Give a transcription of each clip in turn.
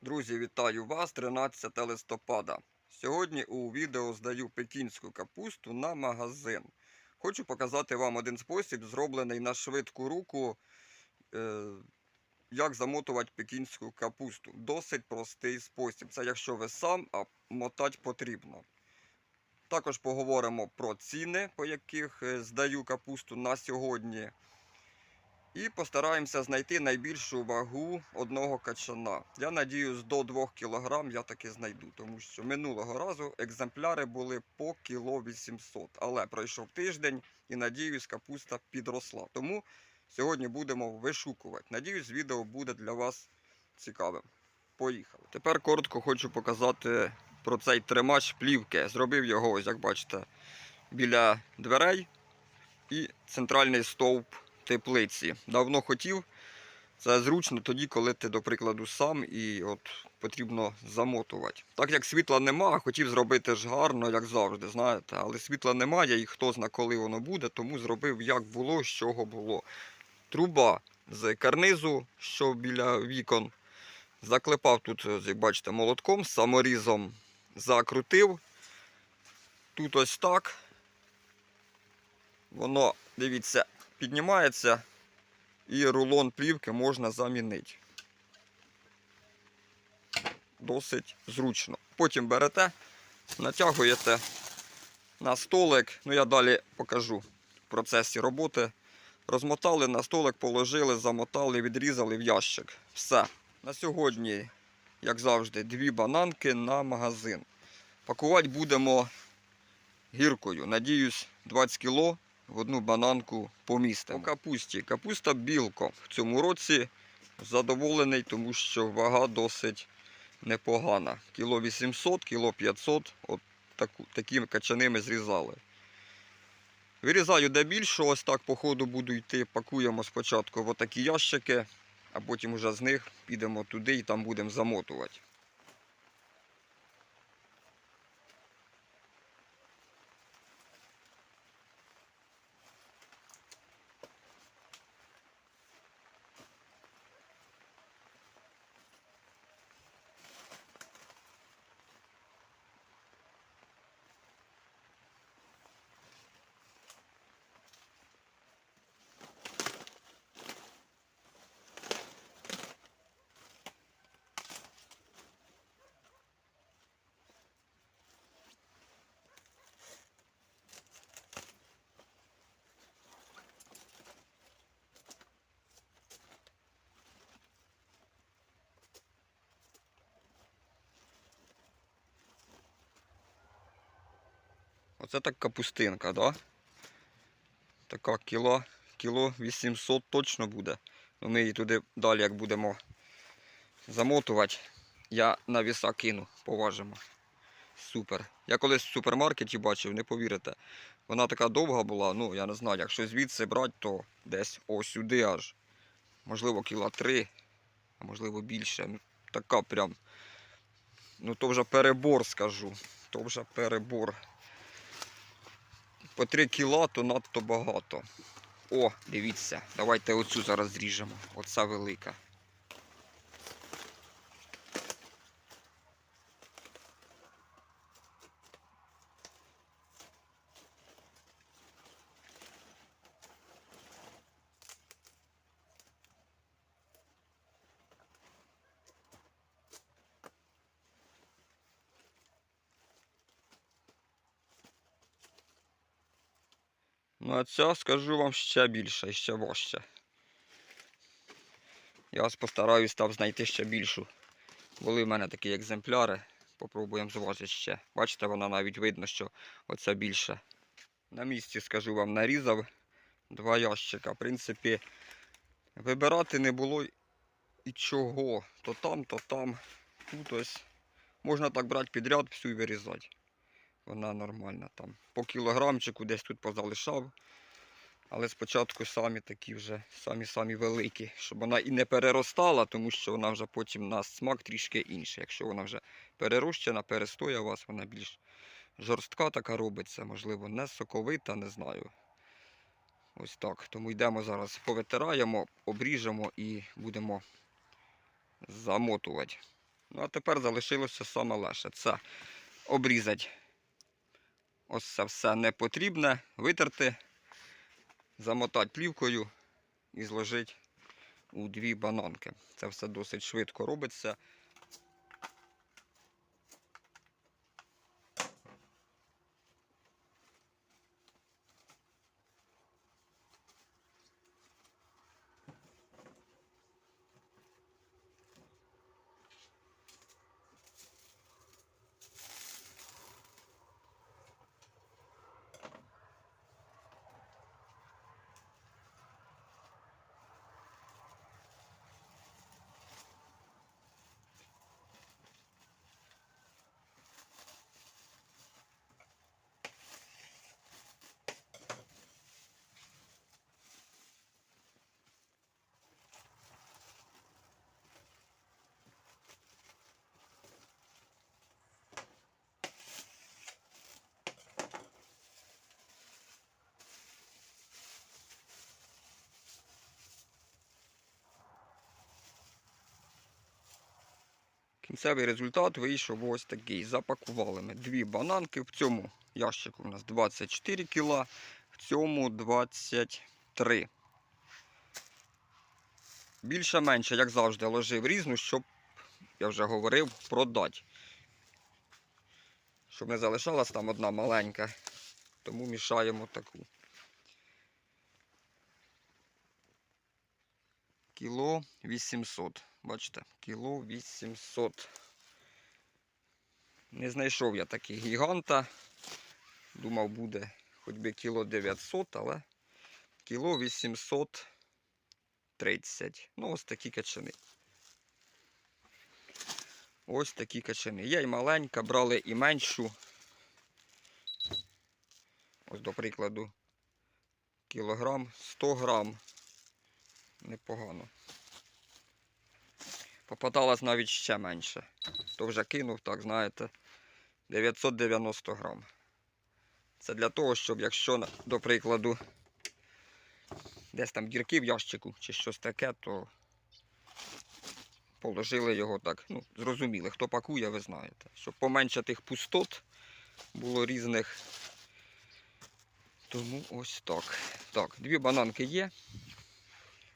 Друзі, вітаю вас 13 листопада. Сьогодні у відео здаю пекінську капусту на магазин. Хочу показати вам один спосіб, зроблений на швидку руку, е, як замотувати пекінську капусту. Досить простий спосіб. Це якщо ви сам, а мотати потрібно. Також поговоримо про ціни, по яких е, здаю капусту на сьогодні. І постараємося знайти найбільшу вагу одного качана. Я надіюсь, до 2 кг я таки знайду, тому що минулого разу екземпляри були по кіло 800. Але пройшов тиждень і надіюсь, капуста підросла. Тому сьогодні будемо вишукувати. Надіюсь, відео буде для вас цікавим. Поїхали. Тепер коротко хочу показати про цей тримач плівки. Зробив його, ось як бачите, біля дверей і центральний стовп теплиці. Давно хотів. Це зручно тоді, коли ти, до прикладу, сам і от потрібно замотувати. Так як світла нема, хотів зробити ж гарно, як завжди, знаєте, але світла немає і хто зна, коли воно буде, тому зробив як було, з чого було. Труба з карнизу, що біля вікон. Заклепав тут, як бачите, молотком, саморізом закрутив. Тут ось так. Воно, дивіться, піднімається і рулон плівки можна замінити. Досить зручно. Потім берете, натягуєте на столик. Ну я далі покажу в процесі роботи. Розмотали на столик, положили, замотали, відрізали в ящик. Все. На сьогодні, як завжди, дві бананки на магазин. Пакувати будемо гіркою. Надіюсь, 20 кіло в одну бананку помістимо. По капусті. Капуста білко. В цьому році задоволений, тому що вага досить непогана. Кіло 800, кіло 500. От таку, такі качани зрізали. Вирізаю де більше, ось так по ходу буду йти. Пакуємо спочатку в отакі ящики, а потім вже з них підемо туди і там будемо замотувати. Оце так капустинка, да? Така кіло, кіло 800 точно буде. Ну, ми її туди далі, як будемо замотувати, я на віса кину, поважимо. Супер. Я колись в супермаркеті бачив, не повірите. Вона така довга була, ну я не знаю, якщо звідси брати, то десь ось сюди аж. Можливо, кіла три, а можливо більше. Ну, така прям. Ну то вже перебор скажу. То вже перебор. По 3 кіла то надто багато. О, дивіться, давайте оцю зараз зріжемо. Оця велика. Ну а ця, скажу вам, ще більша і ще важча. Я ось постараюсь там знайти ще більшу. Були в мене такі екземпляри. Попробуємо зважити ще. Бачите, вона навіть видно, що оця більша. На місці, скажу вам, нарізав два ящика. В принципі, вибирати не було і чого. То там, то там. Тут ось. Можна так брати підряд, всю і вирізати. Вона нормальна там. По кілограмчику десь тут позалишав. Але спочатку самі такі вже, самі-самі великі, щоб вона і не переростала, тому що вона вже потім на смак трішки інший. Якщо вона вже перерощена, перестоя у вас, вона більш жорстка така робиться, можливо, не соковита, не знаю. Ось так. Тому йдемо зараз, повитираємо, обріжемо і будемо замотувати. Ну а тепер залишилося саме легше. Це обрізати ось це все непотрібне, витерти, замотати плівкою і зложити у дві бананки. Це все досить швидко робиться. Кінцевий результат вийшов ось такий. Запакували ми дві бананки. В цьому ящику у нас 24 кг, в цьому 23. Більше-менше, як завжди, ложив різну, щоб, я вже говорив, продати. Щоб не залишалась там одна маленька. Тому мішаємо таку. Кіло 800. Бачите, кіло 800. Не знайшов я таких гіганта. Думав, буде хоч би кіло 900, але кіло 830. Ну, ось такі качани. Ось такі качани. Є і маленька, брали і меншу. Ось, до прикладу, кілограм, 100 грам. Непогано. Попадалось навіть ще менше. То вже кинув, так знаєте, 990 грам. Це для того, щоб якщо, до прикладу, десь там дірки в ящику чи щось таке, то положили його так. Ну, зрозуміли, хто пакує, ви знаєте. Щоб поменше тих пустот було різних. Тому ось так. Так, дві бананки є.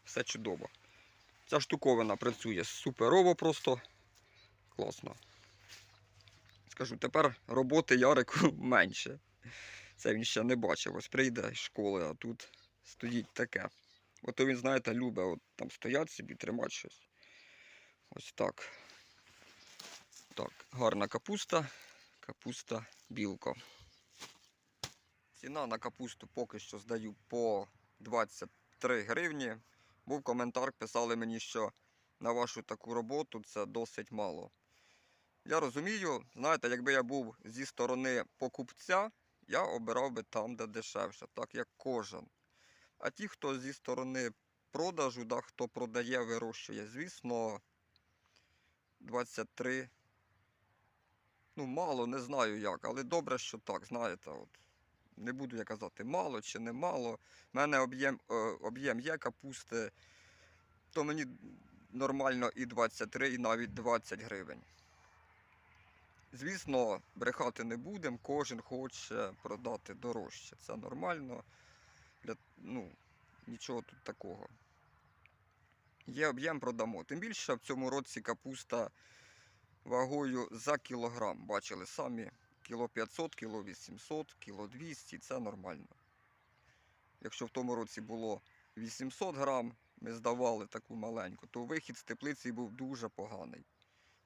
Все чудово. Ця штуковина працює суперово просто. Класно. Скажу, тепер роботи Ярику менше. Це він ще не бачив. Ось прийде з школи, а тут стоїть таке. Ото він, знаєте, любить от там стоять собі, тримати щось. Ось так. Так, гарна капуста. Капуста білко. Ціна на капусту поки що здаю по 23 гривні. Був коментар, писали мені, що на вашу таку роботу це досить мало. Я розумію, знаєте, якби я був зі сторони покупця, я обирав би там, де дешевше, так як кожен. А ті, хто зі сторони продажу, да, хто продає, вирощує, звісно, 23. Ну, мало, не знаю як, але добре, що так, знаєте, от. Не буду я казати, мало чи не мало. У мене об'єм е, об'єм є капусти, то мені нормально і 23, і навіть 20 гривень. Звісно, брехати не будемо, кожен хоче продати дорожче. Це нормально. Для, ну, нічого тут такого. Є об'єм продамо. Тим більше в цьому році капуста вагою за кілограм. Бачили самі. Кіло 500, кіло 800, кіло 200 це нормально. Якщо в тому році було 800 грам, ми здавали таку маленьку, то вихід з теплиці був дуже поганий.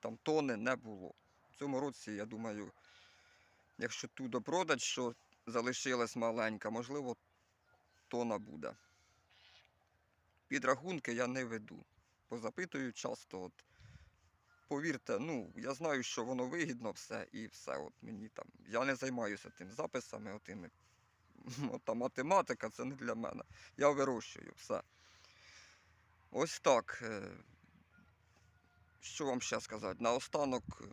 Там тони не було. В цьому році, я думаю, якщо ту допродать, що залишилась маленька, можливо, тона буде. Підрахунки я не веду. Позапитую часто. От, повірте, ну, я знаю, що воно вигідно все і все. От мені там. Я не займаюся тим записами, отими. От, та математика це не для мене. Я вирощую все. Ось так. е, Що вам ще сказати? Наостанок е,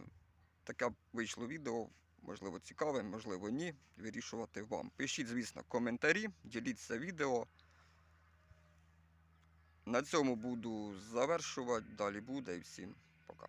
таке вийшло відео. Можливо, цікаве, можливо, ні. Вирішувати вам. Пишіть, звісно, коментарі, діліться відео. На цьому буду завершувати. Далі буде і всім пока.